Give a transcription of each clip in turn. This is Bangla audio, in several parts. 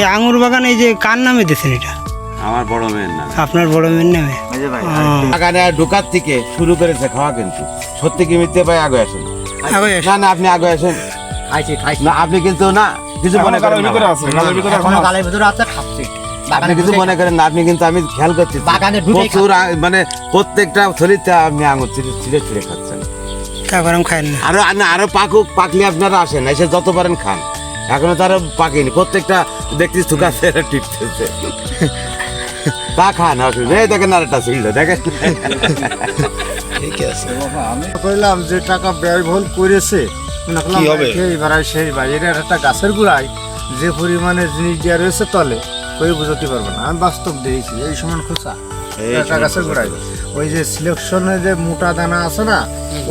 এই আঙুর বাগান এই যে কার নামে দিয়েছেন এটা? আমার বড় মেয়ের নাম। আপনার বড় মেয়ের নামে? বাগানে ঢোকার থেকে শুরু করেছে খাওয়া কিন্তু। সত্যি কি মিথ্যে ভাই আগে আসেন। না না আপনি আগে আসেন। খাইছি খাইছি। না আপনি কিন্তু না কিছু মনে করেন গালের ভিতরে আছে খাচ্ছি। আপনি কিছু মনে করেন না আপনি কিন্তু আমি খেয়াল করছি বাগানে প্রচুর মানে প্রত্যেকটা থলিতে আপনি আঙুর ছিঁড়ে ছিঁড়ে ছিঁড়ে খাচ্ছেন। না। আরও না আরও পাকুক পাকলে আপনারা আসেন এসে যত পারেন খান। এখনও তারা পাকেনি প্রত্যেকটা দেখছি থুকাছে টিপতেছে। তা খান অসুবিধা এই দেখেন আরেকটা ছিল দেখেন। আমি কইলাম যে টাকা ব্যয়বহুল করেছে। মনে করলাম এই বাড়াই সেই বাইরে একটা গাছের গুড়াই যে পরিমাণে জিনিস দেওয়া রয়েছে তলে কই বুঝতে পারব না। আমি বাস্তব দিয়েছি এই সমান খোঁচা। একটা গাছের গোড়ায়। ওই যে সিলেকশনে যে মোটা দানা আছে না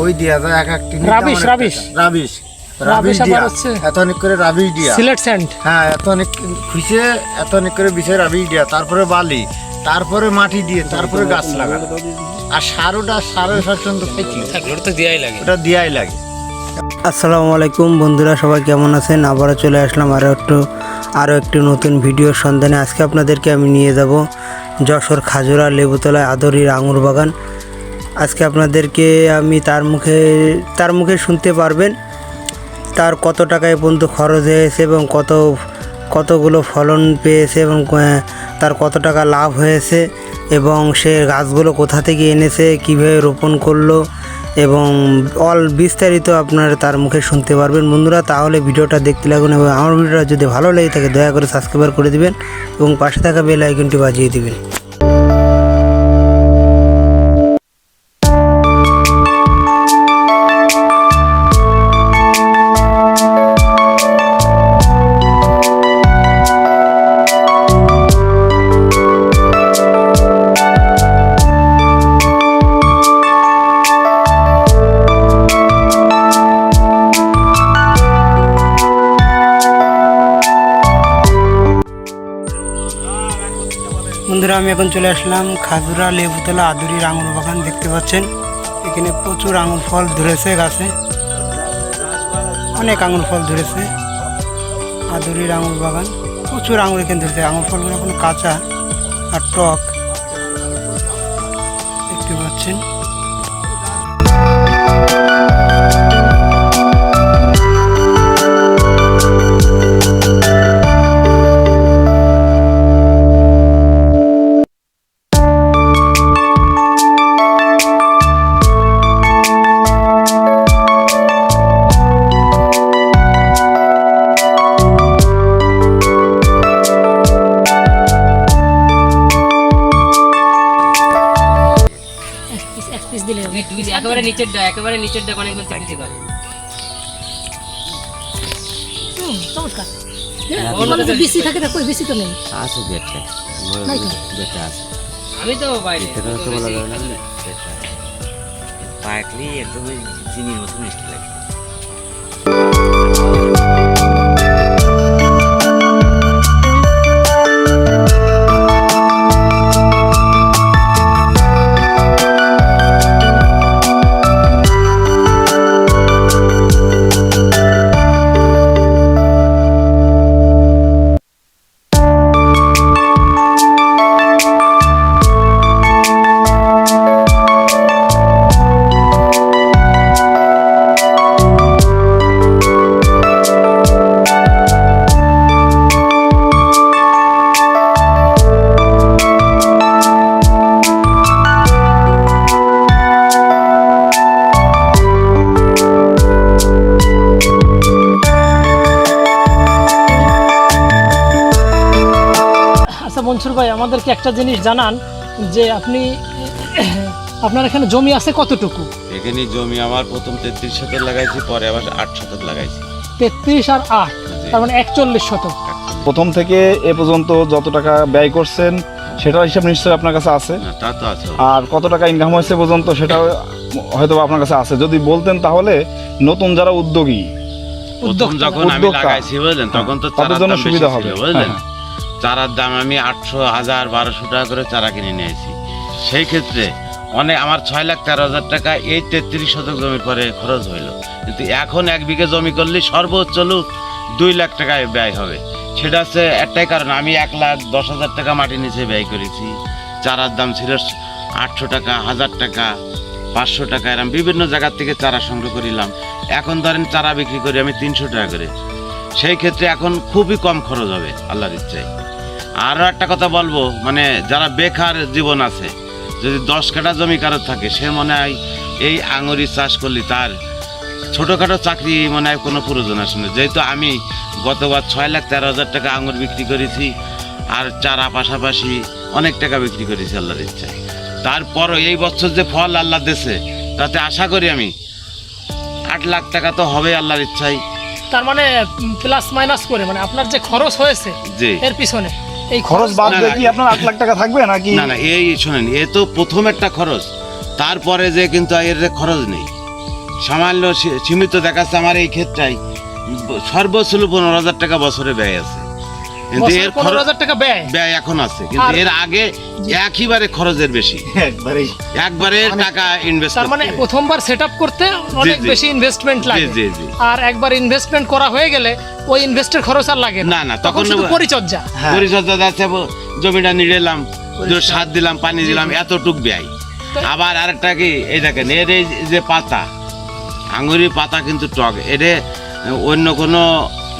ওই দেওয়া যায় এক এক টিনি রাবিশ, রাবিশ। রাবিশ। রাবিশ দিয়া এত অনেক করে রাবিশ দিয়া সিলেট স্যান্ড। হ্যাঁ এত অনেক খুঁজে এত অনেক করে বিষয় রাবিশ দিয়া তারপরে বালি তারপরে মাটি দিয়ে তারপরে গাছ লাগানো আর সার ওটা সারের তো লাগে। ওটা দেওয়াই লাগে। আসসালামু আলাইকুম বন্ধুরা সবাই কেমন আছেন? আবারও চলে আসলাম আরও একটু আরও একটি নতুন ভিডিওর সন্ধানে। আজকে আপনাদেরকে আমি নিয়ে যাব যশোর খাজুরা লেবুতলায় আদরির আঙুর বাগান। আজকে আপনাদেরকে আমি তার মুখে তার মুখে শুনতে পারবেন। তার কত টাকায় পর্যন্ত খরচ হয়েছে এবং কত, কতগুলো ফলন পেয়েছে এবং তার কত টাকা লাভ হয়েছে এবং সে গাছগুলো কোথা থেকে এনেছে, কীভাবে রোপণ করল এবং অল বিস্তারিত আপনার তার মুখে শুনতে পারবেন। বন্ধুরা, তাহলে ভিডিওটা দেখতে লাগুন এবং আমার ভিডিওটা যদি ভালো লেগে থাকে, দয়া করে সাবস্ক্রাইব করে দিবেন এবং পাশে থাকা বেল আইকনটি বাজিয়ে দিবেন। বন্ধুরা, আমি এখন চলে আসলাম খাজুরা লেবুতলা আদুরির আঙুর বাগান, দেখতে পাচ্ছেন? এখানে প্রচুর আঙুর ফল ধরেছে গাছে। অনেক আঙুর ফল ধরেছে আদুরির আঙুর বাগান। প্রচুর আঙুর এখানে ধরেছে। আঙুর ফলগুলো এখন কাঁচা আর টক। দেখতে পাচ্ছেন? নিচের ডা একেবারে নিচের ডা অনেকগুলো চিকিৎসা ছিল বেশি থাকে না কই বেশি তো নেই। আছে দেখতে দেখতে আছে। আমি তো বাইরে এটা তো বলা যাবে না। পাকলি একদম চিনির মতো মিষ্টি লাগে। আমাদেরকে একটা জিনিস জানান যে আপনি আপনার এখানে জমি আছে কতটুকু? এখানে জমি আমার প্রথম তেত্রিশ শতক লাগাইছি পরে আবার আট শতক লাগাইছি। তেত্রিশ আর আট তার মানে একচল্লিশ শতক। প্রথম থেকে এ পর্যন্ত যত টাকা ব্যয় করছেন সেটার হিসাব নিশ্চয়ই আপনার কাছে আছে। না তা তো আছে। আর কত টাকা ইনকাম হয়েছে পর্যন্ত সেটাও হয়তো আপনার কাছে আছে। যদি বলতেন তাহলে নতুন যারা উদ্যোগী প্রথম যখন আমি লাগাইছি বুঝলেন তখন তো তাদের জন্য সুবিধা হবে। বুঝলেন? হ্যাঁ। চারার দাম আমি আটশো হাজার, বারোশো টাকা করে চারা কিনে নিয়েছি সেই ক্ষেত্রে অনেক আমার ছয় লাখ তেরো হাজার টাকা এই তেত্রিশ শতক জমির পরে খরচ হইল। কিন্তু এখন এক বিঘে জমি করলে সর্বোচ্চ দুই লাখ টাকায় ব্যয় হবে। সেটা হচ্ছে একটাই কারণ, আমি এক লাখ দশ হাজার টাকা মাটি নিচে ব্যয় করেছি। চারার দাম ছিল আটশো টাকা, হাজার টাকা, পাঁচশো টাকা, এরম বিভিন্ন জায়গার থেকে চারা সংগ্রহ করিলাম। এখন ধরেন চারা বিক্রি করি আমি তিনশো টাকা করে। সেই ক্ষেত্রে এখন খুবই কম খরচ হবে, আল্লাহর ইচ্ছায়। আরও একটা কথা বলব মানে যারা বেকার জীবন আছে যদি দশ কাঠা জমি কারও থাকে সে মনে হয় এই আঙুরি চাষ করলে তার ছোটোখাটো চাকরি মনে হয় কোনো প্রয়োজন আসে না। যেহেতু আমি গতবার ছয় লাখ তেরো হাজার টাকা আঙুর বিক্রি করেছি আর চারা পাশাপাশি অনেক টাকা বিক্রি করেছি আল্লাহর ইচ্ছায়। তারপরও এই বছর যে ফল আল্লাহ দেশে তাতে আশা করি আমি আট লাখ টাকা তো হবে আল্লাহর ইচ্ছায়। তার মানে প্লাস মাইনাস করে মানে আপনার যে খরচ হয়েছে জি। এর পিছনে। এই খরচ বাদ দিয়ে কি আপনার আট লাখ টাকা থাকবে নাকি? না না এই শোনেন এ তো প্রথম একটা খরচ। তারপরে যে কিন্তু এর খরচ নেই। সামান্য সীমিত দেখাচ্ছে আমার এই ক্ষেত্রে সর্বোচ্চ পনেরো হাজার টাকা বছরে ব্যয় আছে। কিন্তু এর পনেরো হাজার টাকা ব্যয়। ব্যয় এখন আছে। কিন্তু এর আগে একইবারে খরচের বেশি। একবারেই। একবারে টাকা ইনভেস্ট তার মানে প্রথমবার সেট করতে অনেক বেশি ইনভেস্টমেন্ট লাগে। জি, জি। আর একবার ইনভেস্টমেন্ট করা হয়ে গেলে ওই ইনভেস্টের খরচ আর লাগে না, না, তখন পরিচর্যা। পরিচর্যা যাচ্ছে জমিটা নিড়েলাম সার দিলাম পানি দিলাম এতটুক ব্যয়। আবার আরেকটা কি এই দেখেন এর এই যে পাতা আঙুরি পাতা কিন্তু টক। এর অন্য কোনো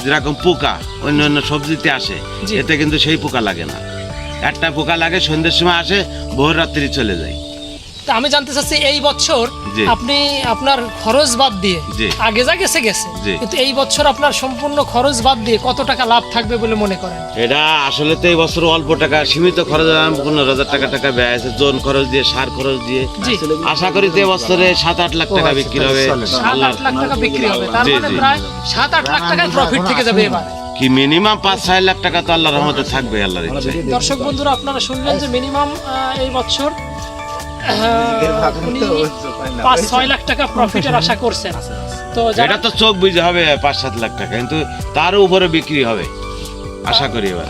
যেরকম পোকা অন্য অন্য সবজিতে আসে। এতে কিন্তু সেই পোকা লাগে না একটা পোকা লাগে সন্ধ্যের সময় আসে ভোর রাত্রি চলে যায় আমি জানতে চাচ্ছি এই বছর আপনি আপনার খরচ বাদ দিয়ে আগে যা গেছে গেছে। কিন্তু এই বছর আপনার সম্পূর্ণ খরচ বাদ দিয়ে কত টাকা লাভ থাকবে বলে মনে করেন? এটা আসলে তো এই বছর অল্প টাকা সীমিত খরচ পনেরো হাজার টাকা টাকা ব্যয় আছে জোন খরচ দিয়ে সার খরচ দিয়ে। আশা করি তো বছরে সাত আট লাখ টাকা বিক্রি হবে। সাত আট লাখ টাকা বিক্রি হবে। তার মানে প্রায় সাত আট লাখ টাকার প্রফিট থেকে যাবে এবার। কি মিনিমাম পাঁচ ছয় লাখ টাকা তো আল্লাহর রহমতে থাকবে আল্লাহর ইচ্ছে দর্শক বন্ধুরা আপনারা শুনলেন যে মিনিমাম এই বছর পাঁচ ছয় লাখ টাকা প্রফিটের আশা করছেন। তো এটা তো চোখ বুঝে হবে পাঁচ সাত লাখ টাকা। কিন্তু তার উপরে বিক্রি হবে আশা করি এবার।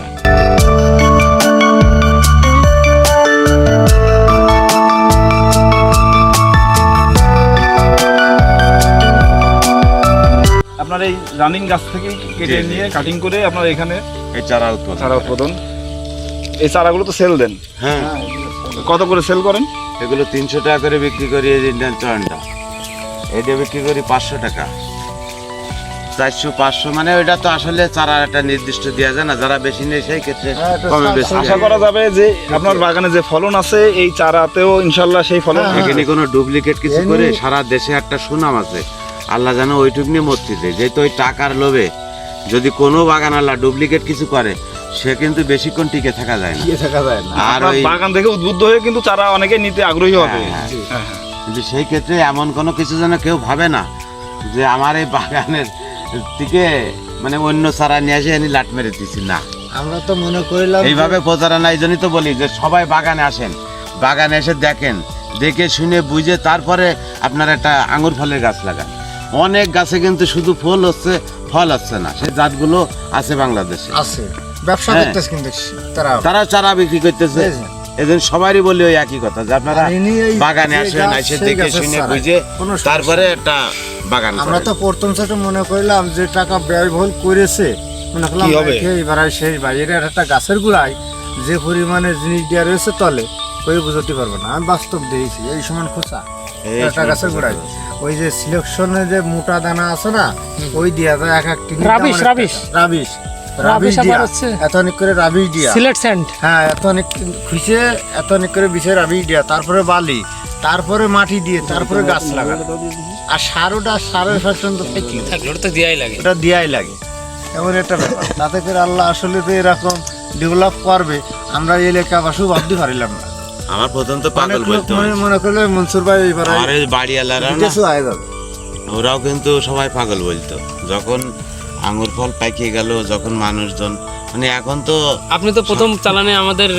আপনার এই রানিং গাছ থেকে কেটে। নিয়ে কাটিং করে আপনার এখানে এই চারা উৎপাদন। চারা উৎপাদন। এই চারাগুলো তো সেল দেন? হ্যাঁ। কত করে সেল করেন? এগুলো তিনশো টাকা করে বিক্রি করি এই ইন্ডিয়ান চয়নটা। এটা বিক্রি করি পাঁচশো টাকা। চারশো পাঁচশো মানে ওইটা তো আসলে চারা একটা নির্দিষ্ট দেওয়া যায় না যারা বেশি নেই সেই ক্ষেত্রে হ্যাঁ, কমে বেশি আশা করা যাবে যে আপনার বাগানে যে ফলন আছে এই চারাতেও ইনশাল্লাহ সেই ফলন হ্যাঁ, এখানে কোনো ডুপ্লিকেট কিছু করে সারা দেশে একটা সুনাম আছে। আল্লাহ যেন ওইটুক নিয়ে মূর্তি দেয়। যেহেতু ওই টাকার লোভে যদি কোনো বাগান আল্লাহ ডুপ্লিকেট কিছু করে সে কিন্তু বেশিক্ষণ টিকে থাকা যায় না। থাকা যায় না। আর ওই বাগান থেকে উদ্বুদ্ধ হয়ে কিন্তু চারা অনেকে নিতে আগ্রহী হবে। হ্যাঁ, হ্যাঁ। হ্যাঁ। কিন্তু সেই ক্ষেত্রে এমন কোনো কিছু যেন কেউ ভাবে না যে আমার এই বাগানের থেকে মানে অন্য চারা নিয়ে এসে আমি লাট মেরে দিচ্ছি না। আমরা তো মনে করিলাম এইভাবে প্রচারণা এই জন্যই তো বলি যে সবাই বাগানে আসেন। বাগানে এসে দেখেন দেখে শুনে বুঝে তারপরে আপনার একটা আঙুর ফলের গাছ লাগান। অনেক গাছে কিন্তু শুধু ফুল হচ্ছে ফল হচ্ছে না। সেই জাতগুলো আছে বাংলাদেশে। আছে। ব্যবসা হ্যাঁ। করতেছে কিন্তু তারা। তারা চারা বিক্রি করতেছে। সবারই বলি ওই একই কথা যে আপনারা আর ইনি এই বাগানে আসেন গাছ, এসে সেই দেখে গাছের শুনে চারা। বুঝে কোনো সমস্যা তারপরে একটা বাগান আমরা করেন। তো প্রথম সেটা মনে করলাম যে টাকা ব্যয়বহুল করেছে। মনে করলাম কি হবে? এবার শেষ ভাই একটা গাছের গুড়ায় যে পরিমাণে জিনিস দেওয়া রয়েছে তলে কই বুঝতে পারব না। আমি বাস্তব দিয়েছি এই সমান খোঁচা। এই একটা সমান গাছের খোঁচা। গোড়ায়। ওই যে সিলেকশনে যে মোটা দানা আছে না ওই দিয়া যায় এক এক টিনের দাম রাবিশ, রাবিশ। টাকা। রাবিশ রাবিশ রাবিশ আবার দিয়া এত অনেক করে রাবিশ দিয়া। সিলেট স্যান্ড হ্যাঁ এত অনেক খুঁজে এত অনেক করে বিষয় রাবিশ দিয়া। তারপরে বালি তারপরে মাটি দিয়ে তারপরে গাছ লাগানো। আর সার ওটা সারের ফ্যাশন তো থাকি ওটা দেওয়াই লাগে। ওটা দেওয়াই লাগে। এমন একটা ব্যাপার। তাতে করে আল্লাহ আসলে তো এরকম ডেভেলপ করবে। আমরা এই বাসু ভাবতে পারিলাম না। আমার প্রথম তো পাগল বলতো মনে- মনে করলে মনসুর ভাই হয়ে যাবে। ওরাও কিন্তু সবাই পাগল বলতো। যখন আঙুর ফল পাকিয়ে গেল যখন মানুষজন মানে এখন তো আপনি তো প্রথম চালানে আমাদের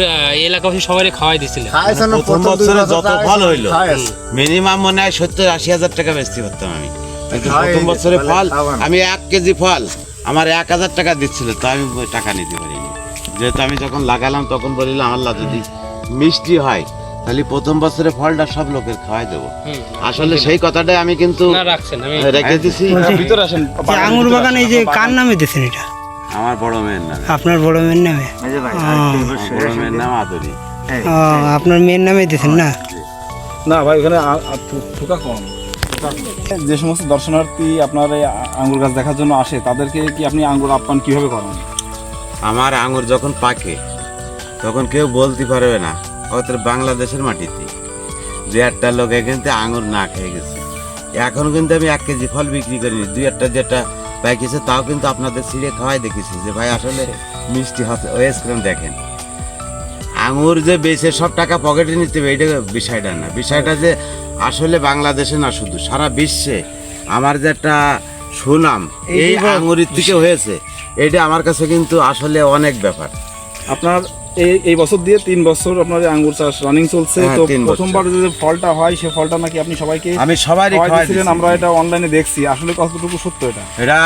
এলাকাবাসী সবাই খাওয়াই দিছিলেন। খাইছে প্রথম প্রথম বছরে যত ফল হইল মিনিমাম মনে হয় সত্তর আশি হাজার টাকা বেচতে পারতাম আমি। কিন্তু প্রথম বছরে ফল আমি এক কেজি ফল আমার এক হাজার টাকা দিচ্ছিল তো আমি টাকা নিতে পারিনি। যেহেতু আমি যখন লাগালাম তখন বলিলাম আল্লাহ যদি মিষ্টি হয় তাহলে প্রথম বছরে ফলটা সব লোকের খাওয়াই দেবো। আসলে সেই কথাটাই আমি কিন্তু না রেখে দিছি। ভিতরে আসেন যে আঙুর বাগান এই যে কার নামে দিয়েছেন এটা? আমার বড় মেয়ের নামে। আপনার বড় মেয়ের নামে? বড় মেয়ের নাম আদরি। আপনার মেয়ের নামে দিয়েছেন না? না ভাই ওখানে থুকা কম। যে সমস্ত দর্শনার্থী আপনার এই আঙ্গুর গাছ দেখার জন্য আসে তাদেরকে কি আপনি আঙ্গুর আপ্যায়ন কীভাবে করেন? আমার আঙুর যখন পাকে তখন কেউ বলতে পারবে না। হয়তো বাংলাদেশের মাটিতে। দু একটা লোক এখান থেকে আঙুর না খেয়ে গেছে। এখন কিন্তু আমি এক কেজি ফল বিক্রি করিনি দুই একটা যেটা পাইকেছে তাও কিন্তু আপনাদের ছিঁড়ে খাওয়াই দেখেছি যে ভাই আসলে মিষ্টি হতে ওয়েস্টগ্রাম দেখেন। আঙুর যে বেচে সব টাকা পকেটে নিতে হবে এটা বিষয়টা না। বিষয়টা যে আসলে বাংলাদেশে না শুধু সারা বিশ্বে আমার যে একটা সুনাম এই আঙুরের থেকে হয়েছে এটা আমার কাছে কিন্তু আসলে অনেক ব্যাপার। আপনার এই এই বছর দিয়ে তিন বছর আপনার আঙ্গুর চাষ রানিং চলছে। হ্যাঁ, তো প্রথমবার যে ফলটা হয় সে ফলটা নাকি আপনি সবাইকে আমি খাওয়াই খাওয়াইছিলেন আমরা এটা অনলাইনে দেখছি। আসলে কতটুকু সত্য এটা? এটা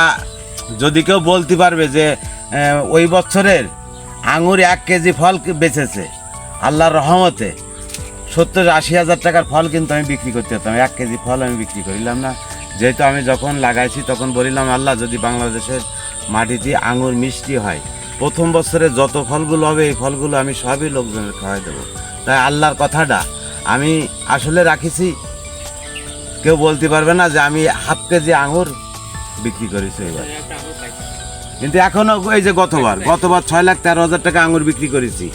যদি কেউ বলতে পারবে যে ওই বছরের আঙুর এক কেজি ফল বেচেছে? আল্লাহর রহমতে সত্তর আশি হাজার টাকার ফল কিন্তু আমি বিক্রি করতে পারতাম। এক কেজি ফল আমি বিক্রি করিলাম না। যেহেতু আমি যখন লাগাইছি তখন বলিলাম আল্লাহ যদি বাংলাদেশের মাটিতে আঙুর মিষ্টি হয় প্রথম বছরে যত ফলগুলো হবে, এই ফলগুলো আমি সবই লোকজনের খাওয়াই দেবো। তাই আল্লাহর কথাটা আমি আসলে রাখিছি। কেউ বলতে পারবে না যে আমি হাফ কেজি আঙুর বিক্রি করেছি এবার। কিন্তু এখনও এই যে গতবার গতবার ছয় লাখ তেরো হাজার টাকা আঙুর বিক্রি করেছি।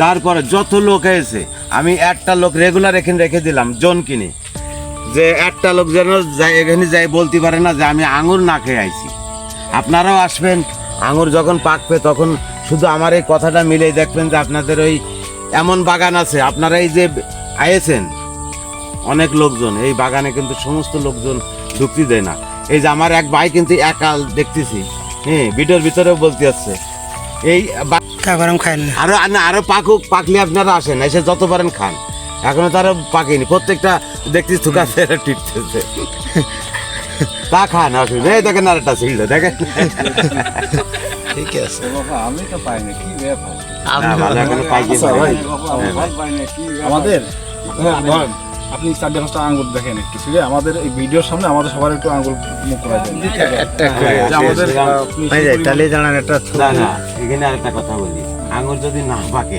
তারপরে যত লোক এসে আমি একটা লোক রেগুলার এখানে রেখে দিলাম, জন কিনে। যে একটা লোক যেন যাই এখানে যাই বলতে পারে না যে আমি আঙুর না খেয়ে আইছি। আপনারাও আসবেন আঙুর যখন পাকবে তখন শুধু আমার এই কথাটা মিলেই দেখবেন যে আপনাদের ওই এমন বাগান আছে। আপনারা এই যে আয়েছেন অনেক লোকজন এই বাগানে কিন্তু সমস্ত লোকজন ঢুকতে দেয় না। এই যে আমার এক ভাই কিন্তু একাল দেখতেছি হ্যাঁ ভিডিওর ভিতরেও বলতে আসছে এই গরম আরও আরও পাকুক পাকলে আপনারা আসেন এসে যত পারেন খান। এখনও তারা পাকেনি প্রত্যেকটা দেখতেছি থুকা ফেরে টিপতেছে। তা খান অসুবিধা এই দেখেন আর একটা দেখেন। আমি তো পাইনি কি ব্যাপার? না, ভালো এখনও পাইনি। আচ্ছা, ভাই। হ্যাঁ। আমাদের হ্যাঁ, আপনি চারটে পাঁচটা আঙ্গুর দেখেন একটু ঠিক আছে? আমাদের এই ভিডিওর সামনে আমাদের সবার একটু আঙ্গুর মুখ করা আমাদের শিলিগুড়ি- তাহলে জানান একটা না না এখানে আরেকটা কথা বলি। আঙুর যদি না পাকে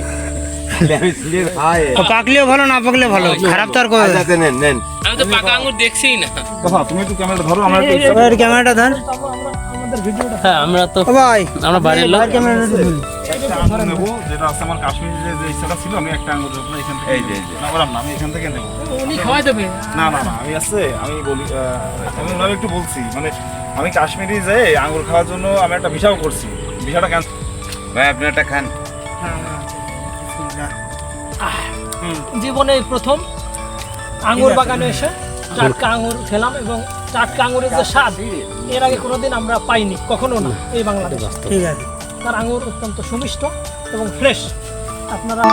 আমি পাকলেও ভালো না পাকলেও ভালো। খারাপ তো আর আচ্ছা, নেন নেন। আমি তো পাকা দেখছিই না। কথা তুমি একটু ক্যামেরা ধরো আমরা একটু ক্যামেরাটা ধর। হ্যাঁ আমরা তো ভাই। আমরা বাড়ির লোক। ক্যামেরাটা একটা আঙ্গুর নেব যেটা আছে আমার কাশ্মীরি যে যে ইচ্ছাটা ছিল আমি একটা আঙ্গুর নেব এখান থেকে এই যে, না আমি এখান থেকে নেব। উনি খাওয়াই দেবে। না না না আমি আছে আমি বলি আমি ওনার একটু বলছি মানে আমি কাশ্মীরি যে আঙ্গুর খাওয়ার জন্য আমি একটা ভিসাও করছি। ভিসাটা ক্যান্সেল ভাই আপনি একটা খান। জীবনে প্রথম। আঙুর বাগানে এসে টাটকা আঙুর খেলাম এবং টাটকা আঙুরের যে স্বাদ এর আগে কোনোদিন আমরা পাইনি কখনো না এই বাংলাদেশ। ঠিক আছে। তার আঙুর অত্যন্ত সুমিষ্ট এবং ফ্রেশ। আপনারা